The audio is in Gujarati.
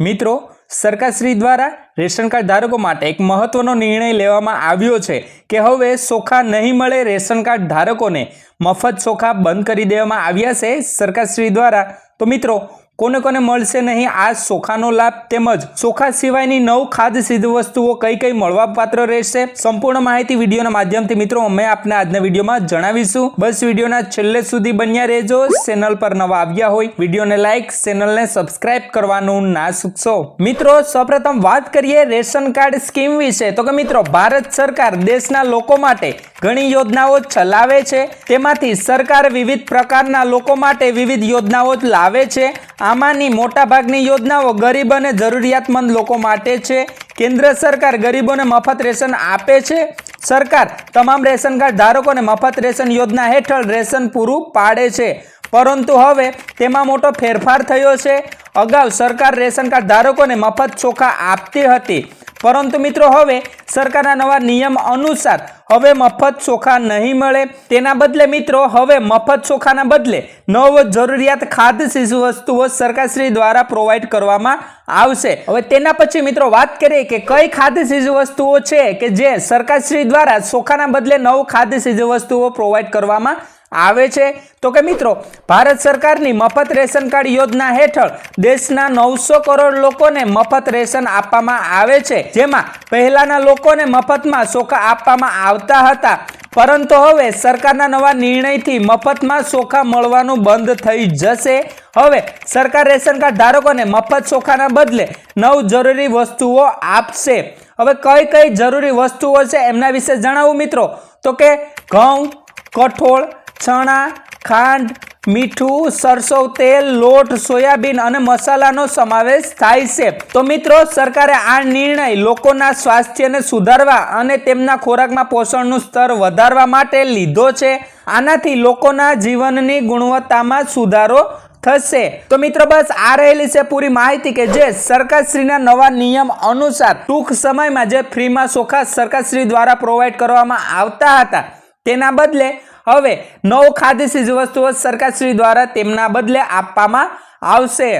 મિત્રો, સરકારશ્રી દ્વારા રેશન કાર્ડ ધારકો માટે એક મહત્વનો નિર્ણય લેવામાં આવ્યો છે કે હવે ચોખા નહીં મળે રેશન કાર્ડ ધારકોને. મફત ચોખા બંધ કરી દેવામાં આવ્યા છે સરકારશ્રી દ્વારા. તો મિત્રો કોને કોને મળશે નહીં, આ ચોખાનો લાભ તેમજ ચોખા સિવાયની નવ ખાદ્ય સિદ્ધ વસ્તુઓ કઈ કઈ મળવાપાત્ર રહેશે, સંપૂર્ણ માહિતી વિડીયોના માધ્યમથી મિત્રો અમે આપને આજના વિડીયોમાં જણાવીશું. બસ વિડીયોના છેલ્લે સુધી બન્યા રહેજો. ચેનલ પર નવા આવ્યા હોય, વિડીયોને લાઇક, ચેનલને સબસ્ક્રાઇબ કરવાનું ના ચૂકશો મિત્રો, સૌપ્રથમ વાત કરીએ રેશન કાર્ડ સ્કીમ વિશે. તો કે મિત્રો, ભારત સરકાર દેશના લોકો માટે ઘણી યોજનાઓ ચલાવે છે. તેમાંથી સરકાર વિવિધ પ્રકારના લોકો માટે વિવિધ યોજનાઓ લાવે છે. આમાંની મોટાભાગની યોજનાઓ ગરીબ અને જરૂરિયાતમંદ લોકો માટે છે. કેન્દ્ર સરકાર ગરીબોને મફત રેશન આપે છે. સરકાર તમામ રેશન કાર્ડ ધારકોને મફત રેશન યોજના હેઠળ રેશન પૂરું પાડે છે. પરંતુ હવે તેમાં મોટો ફેરફાર થયો છે. અગાઉ સરકાર રેશન કાર્ડ ધારકોને મફત ચોખા આપતી હતી. પરંતુ મિત્રો હવે સરકારના નવા નિયમ અનુસાર હવે મફત ચોખા નહીં મળે. તેના બદલે મિત્રો હવે મફત ચોખાના બદલે નવ જરૂરિયાત ખાદ્ય શિશુ વસ્તુઓ સરકારશ્રી દ્વારા પ્રોવાઈડ કરવામાં આવશે. હવે તેના પછી મિત્રો વાત કરીએ કે કઈ ખાદ્ય શિશુ વસ્તુઓ છે કે જે સરકારશ્રી દ્વારા ચોખાના બદલે નવ ખાદ્ય શિશુ વસ્તુઓ પ્રોવાઈડ કરવામાં આવે છે? તો કે મિત્રો, ભારત સરકારની મફત રેશન કાર્ડ યોજના હેઠળ દેશના નવસો કરોડ લોકોને મફત રેશન આપવામાં આવે છે. જેમાં પહેલાના લોકોને મફતમાં ચોખા આપવામાં આવતા હતા. પરંતુ હવે સરકારના નવા નિર્ણયથી મફતમાં ચોખા મળવાનું બંધ થઈ જશે. હવે સરકાર રેશન કાર્ડ ધારકોને મફત ચોખાના બદલે નવ જરૂરી વસ્તુઓ આપશે. હવે કઈ કઈ જરૂરી વસ્તુઓ છે? એમના વિશે જણાવું મિત્રો. તો કે ઘઉં, કઠોળ ચણા, ખાંડ, મીઠું સરસવ તેલ, લોટ, સોયાબીન અને મસાલાનો સમાવેશ થાય છે. તો મિત્રો, સરકારે આ નિર્ણય લોકોના સ્વાસ્થ્યને સુધારવા અને તેમના ખોરાકમાં પોષણનું સ્તર વધારવા માટે લીધો છે. આનાથી લોકોના જીવનની ગુણવત્તામાં સુધારો થશે. તો મિત્રો, બસ આ રહેલી છે પૂરી માહિતી કે જે સરકારશ્રીના નવા નિયમ અનુસાર ટૂંક સમયમાં જે ફ્રીમાં ચોખા સરકારશ્રી દ્વારા પ્રોવાઈડ કરવામાં આવતા હતા. તેના બદલે હવે નવ ખાદ્ય ચીજ વસ્તુઓ સરકારશ્રી દ્વારા તેમના બદલે આપવામાં આવશે.